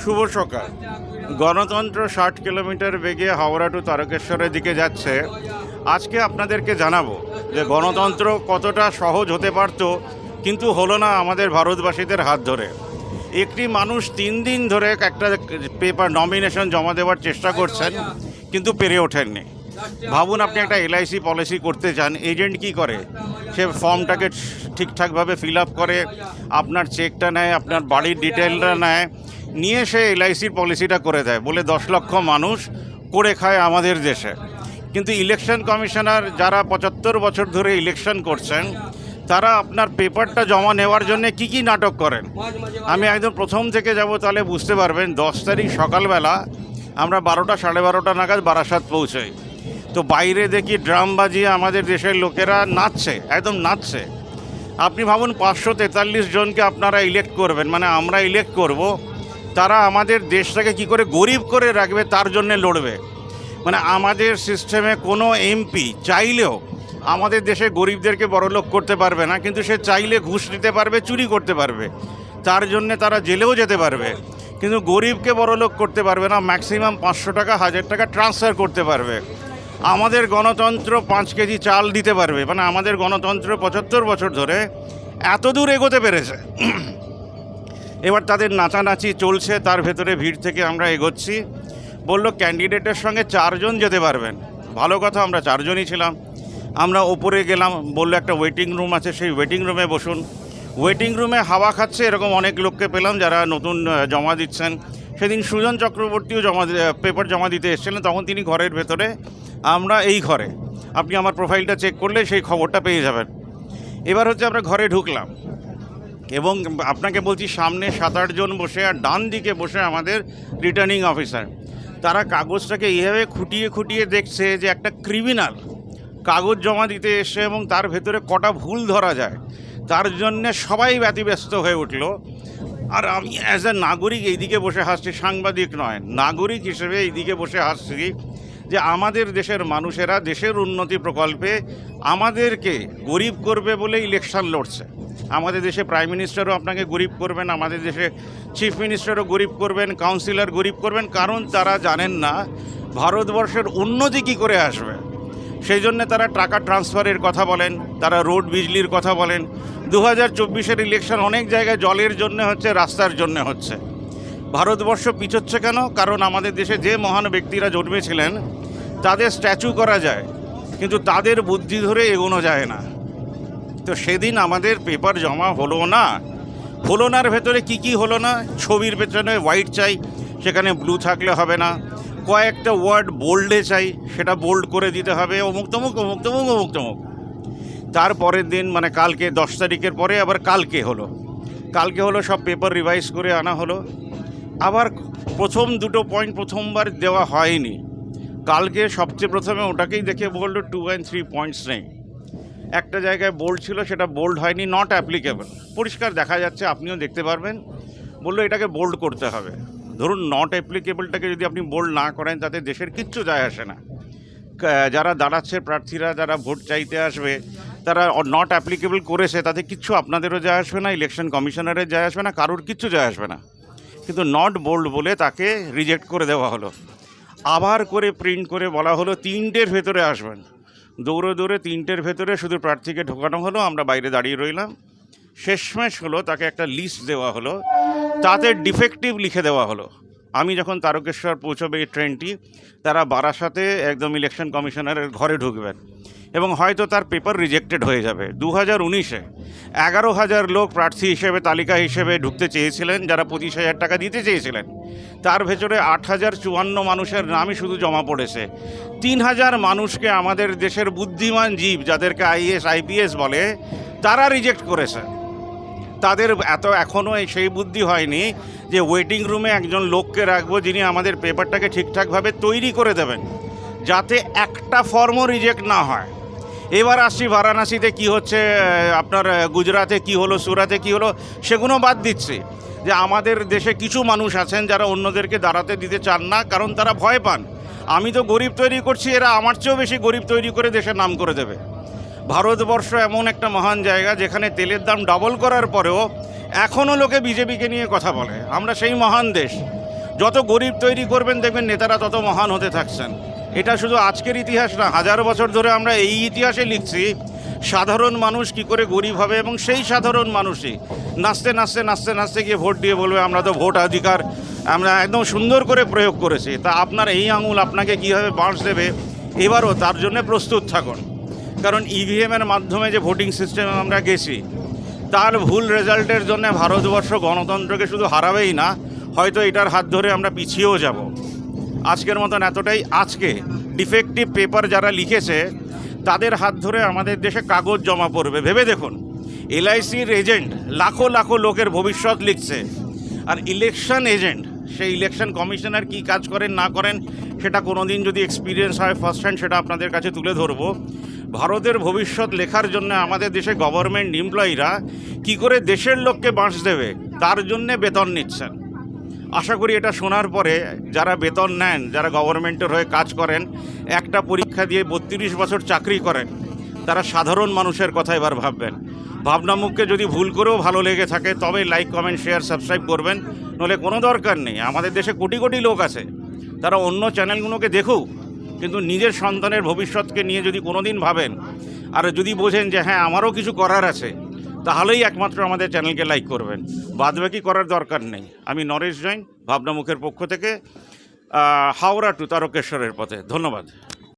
শুভ সকাল। গণতন্ত্র ষাট কিলোমিটার বেগে হাওড়া টু তারকেশ্বরের দিকে যাচ্ছে। আজকে আপনাদেরকে জানাব যে গণতন্ত্র কতটা সহজ হতে পারত, কিন্তু হলো না আমাদের ভারতবাসীদের হাত ধরে। একটি মানুষ তিন দিন ধরে একটা পেপার নমিনেশন জমা দেওয়ার চেষ্টা করছেন, কিন্তু পেরে ওঠেননি। ভাবুন আপনি একটা এলআইসি পলিসি করতে চান এজেন্ট কি করে? সে ফর্মটাকে ঠিকঠাকভাবে ফিল আপ করে, আপনার চেকটা নেয়, আপনার বাড়ির ডিটেলটা নেয় নিয়ে সে এলআইসির পলিসিটা করে দেয়। বলে দশ লক্ষ মানুষ করে খায় আমাদের দেশে। কিন্তু ইলেকশন কমিশনার যারা পঁচাত্তর বছর ধরে ইলেকশন করছেন, তারা আপনার পেপারটা জমা নেওয়ার জন্য কি কি নাটক করেন? আমি একদম প্রথম থেকে যাব, তাহলে বুঝতে পারবেন, দশ তারিখ সকালবেলা আমরা বারোটা, সাড়ে বারোটা নাগাদ বারাসাত পৌঁছাই। তো বাইরে দেখি ড্রাম বাজিয়ে আমাদের দেশের লোকেরা নাচছে, একদম নাচছে। আপনি ভাবুন পাঁচশো তেতাল্লিশ জনকে আপনারা ইলেক্ট করবেন মানে আমরা ইলেক্ট করব তারা আমাদের দেশটাকে কি করে গরিব করে রাখবে, তার জন্য লড়বে। মানে আমাদের সিস্টেমে কোনো এমপি চাইলেও আমাদের দেশে গরিবদেরকে বড়লোক করতে পারবে না, কিন্তু সে চাইলে ঘুষ দিতে পারবে, চুরি করতে পারবে। তার জন্য তারা জেলেও যেতে পারবে। কিন্তু গরিবকে বড়লোক করতে পারবে না ম্যাক্সিমাম পাঁচশো টাকা, হাজার টাকা ট্রান্সফার করতে পারবে। আমাদের গণতন্ত্র পাঁচ কেজি চাল দিতে পারবে। মানে আমাদের গণতন্ত্র পঁচাত্তর বছর ধরে এত দূর এগোতে পেরেছে। এবার তাদের নাচানাচি চলছে, তার ভেতরে ভিড় থেকে আমরা এগোচ্ছি। বলল, ক্যান্ডিডেটের সঙ্গে চারজন যেতে পারবেন। ভালো কথা, আমরা চারজনই ছিলাম। আমরা ওপরে গেলাম, বলল, একটা ওয়েটিং রুম আছে, সেই ওয়েটিং রুমে বসুন। ওয়েটিং রুমে হাওয়া খাচ্ছে, এরকম অনেক লোককে পেলাম যারা নতুন জমা দিচ্ছেন। সেদিন সুজন চক্রবর্তীও জমা পেপার জমা দিতে এসেছিলেন, তখন তিনি ঘরের ভেতরে, আমরা এই ঘরে। আপনি আমার প্রোফাইলটা চেক করলে সেই খবরটা পেয়ে যাবেন। এবার হচ্ছে আমরা ঘরে ঢুকলাম। এবং আপনাকে বলছি, সামনে সাত আটজন বসে আর ডান দিকে বসে আমাদের রিটার্নিং অফিসার তারা কাগজটাকে এইভাবে খুঁটিয়ে খুঁটিয়ে দেখছে যে একটা ক্রিমিনাল কাগজ জমা দিতে এসে এবং তার ভেতরে কটা ভুল ধরা যায়। তার জন্যে সবাই ব্যতিব্যস্ত হয়ে উঠল। আর আমি অ্যাজ এ নাগরিক এইদিকে বসে হাসছি, সাংবাদিক নয়, নাগরিক হিসেবে এইদিকে বসে হাসছি যে আমাদের দেশের মানুষেরা দেশের উন্নতি প্রকল্পে আমাদেরকে গরিব করবে বলে ইলেকশন লড়ছে। আমাদের দেশে প্রাইম মিনিস্টারও আপনাকে গরিব করবেন, আমাদের দেশে চিফ মিনিস্টারও গরিব করবেন কাউন্সিলর গরিব করবেন, কারণ তারা জানেন না ভারতবর্ষের উন্নতি কী করে আসবে। সেই জন্য তারা টাকা ট্রান্সফারের কথা বলেন, তারা রোড বিজলির কথা বলেন। দু হাজার চব্বিশের ইলেকশন অনেক জায়গায় জলের জন্য হচ্ছে, রাস্তার জন্য হচ্ছে। ভারতবর্ষ পিছোচ্ছে কেন? কারণ আমাদের দেশে যে মহান ব্যক্তিরা জন্মেছিলেন, তাদের স্ট্যাচু করা যায়, কিন্তু তাদের বুদ্ধি ধরে এগোনো যায় না। তো সেদিন আমাদের পেপার জমা হলো না। হলো নার ভেতরে কি কি হলো না? ছবির পেছনে হোয়াইট চাই, সেখানে ব্লু থাকলে হবে না। কয়েকটা ওয়ার্ড বোল্ডে চাই, সেটা বোল্ড করে দিতে হবে। অমুক তমুক অমুক তমুক অমুক তমুক। তারপরের দিন মানে কালকে, দশ তারিখের পরে আবার কালকে হলো। কালকে হলো সব পেপার রিভাইজ করে আনা হলো। আবার প্রথম দুটো পয়েন্ট প্রথমবার দেওয়া হয়নি। কালকে সবচেয়ে প্রথমে ওটাকেই দেখে বলল টু অ্যান্ড থ্রি পয়েন্টস নেই। একটা জায়গায় বোল্ড ছিল, সেটা বোল্ড হয়নি নট অ্যাপ্লিকেবল পরিষ্কার দেখা যাচ্ছে, আপনিও দেখতে পারবেন। বলল এটাকে বোল্ড করতে হবে। ধরুন নট অ্যাপ্লিকেবলটাকে যদি আপনি বোল্ড না করেন, তাতে দেশের কিচ্ছু যায় আসে না। যারা দাঁড়াচ্ছে, প্রার্থীরা, যারা ভোট চাইতে আসবে, তারা নট অ্যাপ্লিকেবল করেছে, তাতে কিচ্ছু আপনাদেরও যায় আসবে না ইলেকশন কমিশনারের যায় আসবে না, কারোর কিচ্ছু যায় আসবে না। কিন্তু নট বোল্ড বলে তাকে রিজেক্ট করে দেওয়া হলো। আবার করে প্রিন্ট করে বলা হলো, তিনটের ভেতরে আসবেন। দৌড়ে দৌড়ে তিনটের ভেতরে শুধু প্রার্থীকে ঢোকানো হলো, আমরা বাইরে দাঁড়িয়ে রইলাম। শেষমেশ হলো তাকে একটা লিস্ট দেওয়া হলো। তাতে ডিফেক্টিভ লিখে দেওয়া হলো। আমি যখন তারকেশ্বর পৌঁছবে এই ট্রেনটি তারা বারাসাতে একদম ইলেকশন কমিশনারের ঘরে ঢুকবেন। এবং হয়তো তার পেপার রিজেক্টেড হয়ে যাবে। দু হাজার উনিশে এগারো হাজার লোক প্রার্থী হিসেবে, তালিকা হিসেবে ঢুকতে চেয়েছিলেন, যারা পঁচিশ হাজার টাকা দিতে চেয়েছিলেন। তার ভেতরে আট হাজার চুয়ান্ন মানুষের নামই শুধু জমা পড়েছে। তিন হাজার মানুষকে আমাদের দেশের বুদ্ধিমান জীব, যাদেরকে আইএস, আইপিএস বলে, তারা রিজেক্ট করেছে। তাদের এত এখনও সেই বুদ্ধি হয়নি যে ওয়েটিং রুমে একজন লোককে রাখব, যিনি আমাদের পেপারটাকে ঠিকঠাকভাবে তৈরি করে দেবেন, যাতে একটা ফর্মও রিজেক্ট না হয়। এবার আসছি বারাণসীতে কি হচ্ছে আপনার গুজরাতে কি হলো, সুরাতে কি হলো সেগুলো বাদ দিচ্ছি। যে আমাদের দেশে কিছু মানুষ আছেন যারা অন্যদেরকে দাঁড়াতে দিতে চান না, কারণ তারা ভয় পান। আমি তো গরিব তৈরি করছি, এরা আমার চেয়েও বেশি গরিব তৈরি করে দেশের নাম করে দেবে। ভারতবর্ষ এমন একটা মহান জায়গা, যেখানে তেলের দাম ডবল করার পরেও এখনও লোকে বিজেপিকে নিয়ে কথা বলে। আমরা সেই মহান দেশ। যত গরিব তৈরি করবেন, দেখবেন নেতারা তত মহান হতে থাকছেন। এটা শুধু আজকের ইতিহাস না, হাজার বছর ধরে আমরা এই ইতিহাসে লিখছি, সাধারণ মানুষ কি করে গরিব হবে এবং সেই সাধারণ মানুষই নাচতে নাচতে নাচতে নাচতে গিয়ে ভোট দিয়ে বলবে, আমরা তো ভোট অধিকার, আমরা একদম সুন্দর করে প্রয়োগ করেছি। তা আপনার এই আঙুল আপনাকে কীভাবে বাঁশ দেবে, এবারও তার জন্য প্রস্তুত থাকুন। কারণ ইভিএমের মাধ্যমে যে ভোটিং সিস্টেমে আমরা গেছি, তার ভুল রেজাল্টের জন্য ভারতবর্ষ গণতন্ত্রকে শুধু হারাবেই না, হয়তো এটার হাত ধরে আমরা পিছিয়েও যাব। আজকের মতন এতটাই। আজকে ডিফেক্টিভ পেপার যারা লিখেছে, তাদের হাত ধরে আমাদের দেশে কাগজ জমা পড়বে। ভেবে দেখুন এলআইসির এজেন্ট লাখো লাখো লোকের ভবিষ্যৎ লিখছে। আর ইলেকশন এজেন্ট সেই ইলেকশন কমিশনার কি কাজ করেন, না করেন, সেটা কোনো দিন যদি এক্সপিরিয়েন্স হয় ফার্স্ট হ্যান্ড সেটা আপনাদের কাছে তুলে ধরবো। ভারতের ভবিষ্যৎ লেখার জন্য আমাদের দেশে গভর্নমেন্ট এমপ্লয়িরা কি করে দেশের লোককে বাঁশ দেবে, তার জন্যে বেতন নিচ্ছেন। আশা করি এটা শোনার পরে যারা বেতন নেন, যারা গভর্নমেন্টের হয়ে কাজ করেন, একটা পরীক্ষা দিয়ে বত্রিশ বছর চাকরি করেন, তারা সাধারণ মানুষের কথা এবার ভাববেন। ভাবনামুখকে যদি ভুল করেও ভালো লেগে থাকে, তবে লাইক কমেন্ট শেয়ার সাবস্ক্রাইব করবেন নলে কোনো দরকার নেই। আমাদের দেশে কোটি কোটি লোক আছে, তারা অন্য চ্যানেলগুলোকে দেখুক, কিন্তু নিজের সন্তানের ভবিষ্যৎকে নিয়ে যদি কোনো দিন ভাবেন, আর যদি বোঝেন যে হ্যাঁ আমারও কিছু করার আছে তাহলেই একমাত্র আমাদের চ্যানেলকে লাইক করবেন। বাদবাকি করার দরকার নেই। আমি নরেশ জৈন ভাবনামুখের পক্ষ থেকে হাওড়া টু তারকেশ্বরের পথে। ধন্যবাদ।